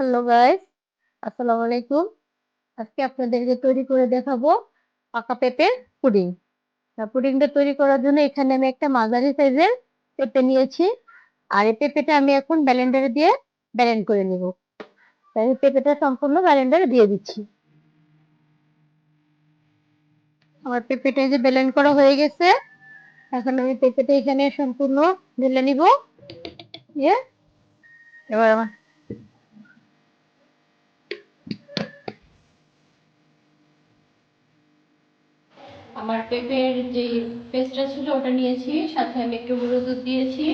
Hello guys, আসসালামু আলাইকুম। আজকে আপনাদেরকে তৈরি করে দেখাবো পাকা পেঁপে পুডিং। পুডিংটা তৈরি করার জন্য এখানে আমি একটা মাঝারি সাইজের পেঁপে নিয়েছি। আর এই পেঁপেটা আমি এখন ব্যালেন্ডারে দিয়ে ব্যালেন্ড করে নিব। তাই পেঁপেটা সম্পূর্ণ ব্যালেন্ডারে দিয়ে দিচ্ছি। আমার পেঁপেটা যে ব্যালেন্ড করা হয়ে গেছে। এখন আমি পেঁপেটা এখানে সম্পূর্ণ ঢেলে নিব। এবার আমার আমার পেঁপের যে পেস্টটা ছিল ওটা নিয়েছি, সাথে আমি একটু গুঁড়ো দুধ দিয়েছি।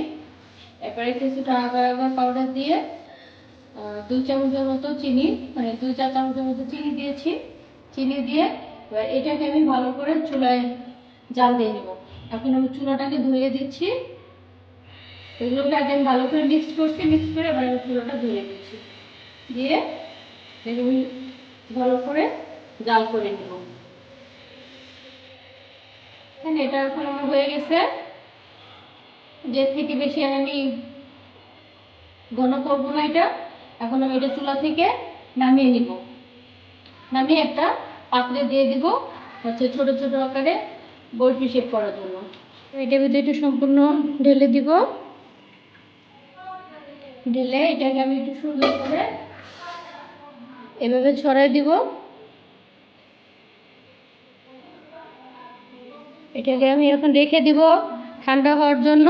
এরপরে কিছুটা আগার পাউডার দিয়ে দুই চামচের মতো চিনি মানে দুই চার চামচের মতো চিনি দিয়েছি। চিনি দিয়ে এবার এটাকে আমি ভালো করে চুলায় জাল দিয়ে নেব। এখন আমি চুলাটাকে ধুয়ে দিচ্ছি। এগুলোকে আগে আমি ভালো করে মিক্স করছি মিক্স করে এবার আমি চুলাটা ধুয়ে দিচ্ছি দিয়ে আমি ভালো করে জাল করে নেব। এটা এখন আমার হয়ে গেছে। যে থেকে বেশি আমি ঘন করব না এটা, এখন আমি এটা চুলা থেকে নামিয়ে নিব। নামিয়ে একটা পাত্রে দিয়ে দিব, হচ্ছে ছোট ছোট আকারে বরফি শেপ করার জন্য। এটা ভিতরে একটু সম্পূর্ণ ঢেলে দিব। ঢেলে এটাকে আমি একটু সুন্দর করে এভাবে ছড়াই দিব। এটাকে আমি এখন রেখে দিব ঠান্ডা হওয়ার জন্য।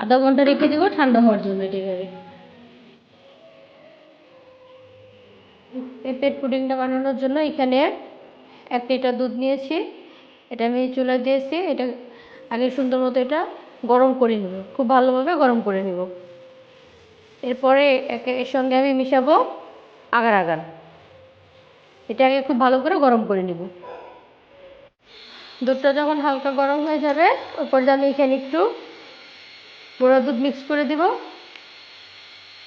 আধা ঘণ্টা রেখে দিব ঠান্ডা হওয়ার জন্য এটাকে। পেঁপের পুডিংটা বানানোর জন্য এখানে এক লিটার দুধ নিয়েছি। এটা আমি চুলা দিয়েছি। এটা আগে সুন্দর মতো এটা গরম করে নেব। খুব ভালোভাবে গরম করে নেব। এরপরে একে এর সঙ্গে আমি মিশাবো আগার আগার। এটাকে খুব ভালো করে গরম করে নেব। দুধটা যখন হালকা গরম হয়ে যাবে ওই পর্যায়ে আমি এখানে একটু গুঁড়া দুধ মিক্স করে দিব।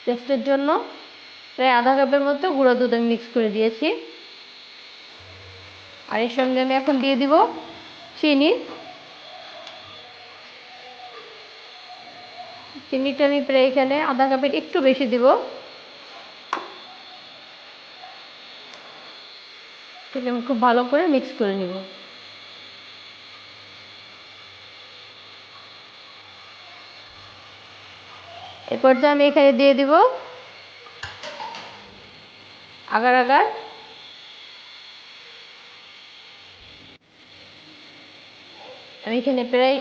টেস্টের জন্য প্রায় আধা কাপের মতো গুঁড়া দুধ আমি মিক্স করে দিয়েছি। আর এর সঙ্গে আমি এখন দিয়ে দিব চিনি। চিনিটা আমি প্রায় এখানে আধা কাপের একটু বেশি দিব। আমি খুব ভালো করে মিক্স করে নিব। এ পর্যায়ে আমি এখানে দিয়ে দিব আগার আগার। আমি এখানে প্রায়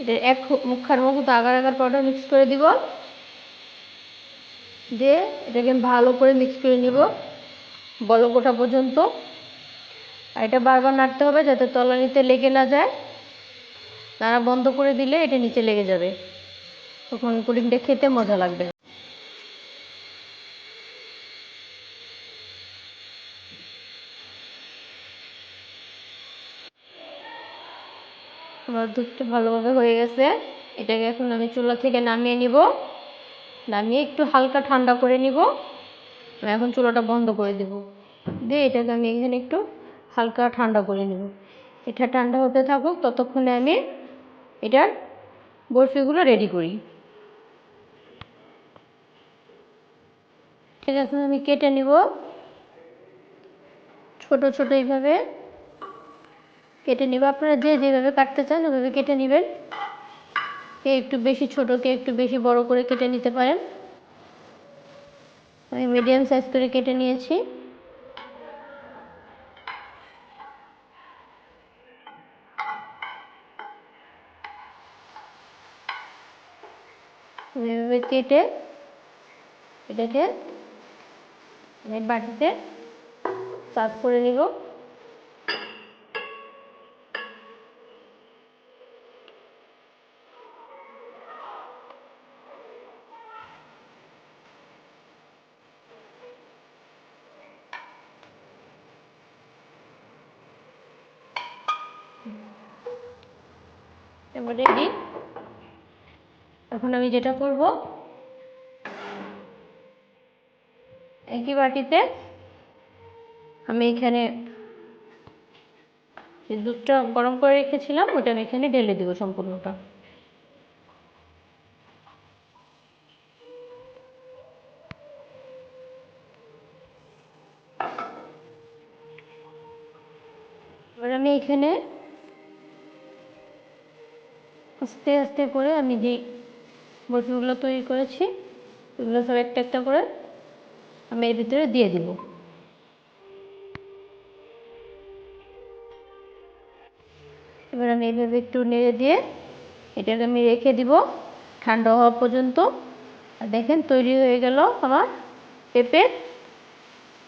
এটা এক মুখার মতো আগার আগার পাউডার মিক্স করে দিব। দিয়ে এটাকে ভালো করে মিক্স করে নিব বল গোটা পর্যন্ত। আর এটা বারবার নাড়তে হবে যাতে তলানিতে লেগে না যায়। নাড়া বন্ধ করে দিলে এটা নিচে লেগে যাবে। তখন পুডিংটা খেতে মজা লাগবে। আমার দুধটা ভালোভাবে হয়ে গেছে। এটাকে এখন আমি চুলা থেকে নামিয়ে নিব। নামিয়ে একটু হালকা ঠান্ডা করে নিব। এখন চুলাটা বন্ধ করে দেব। দিয়ে এটাকে আমি এখানে একটু হালকা ঠান্ডা করে নেব। এটা ঠান্ডা হতে থাকুক, ততক্ষণে আমি এটার বরফিগুলো রেডি করি। এটা এখন আমি কেটে নিব। ছোট ছোট এইভাবে কেটে নিব। আপনারা যে যেভাবে কাটতে চান ওইভাবে কেটে নেবেন। কে একটু বেশি ছোট, কে একটু বেশি বড় করে কেটে নিতে পারেন। আমি মিডিয়াম সাইজ করে কেটে নিয়েছি। এভাবে কেটে এটাকে বাটিতে সার্ভ করে নিব। রেডি এখন আমি যেটা করব একই বাটিতে আমি এখানে যে দুধটা গরম করে রেখেছিলাম, ওটা আমি এখানে ঢেলে দেবো সম্পূর্ণটা। এবার আমি এখানে আস্তে আস্তে করে আমি যে বটিগুলো তৈরি করেছি, এগুলো সব একটা একটা করে আমি এর ভিতরে দিয়ে দিব। এবার আমি এইভাবে একটু নেড়ে দিয়ে এটাকে আমি রেখে দিব ঠান্ডা হওয়া পর্যন্ত। আর দেখেন তৈরি হয়ে গেল আমার পেঁপের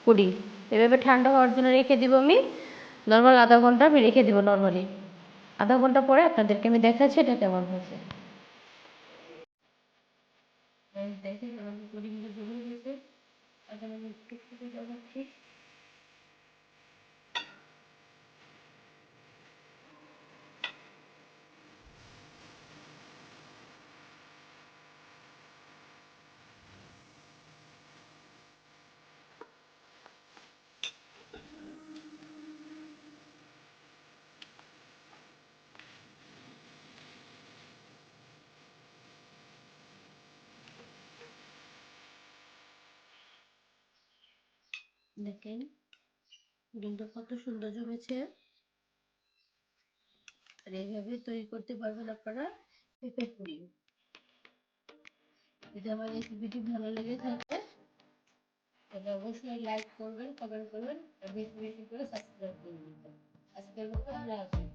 পুরি। এভাবে ঠান্ডা হওয়ার জন্য রেখে দিব আমি। নর্মাল আধা ঘণ্টা আমি রেখে দিব নর্মালি। আধা ঘণ্টা পরে আপনাদেরকে আমি দেখাচ্ছি এটা কেমন হয়েছে। একটু একটু দেখেন ডিমটা কত সুন্দর জমেছে। আর এইভাবে তৈরি করতে পারবেন আপনারা পেঁপে পুরি। যদি আমার রেসিপিটি ভালো লেগে থাকে, তাহলে অবশ্যই লাইক করবেন কমেন্ট করবেন, আর বেশি বেশি করে সাবস্ক্রাইব করবেন আজকের মতো হাফিজ।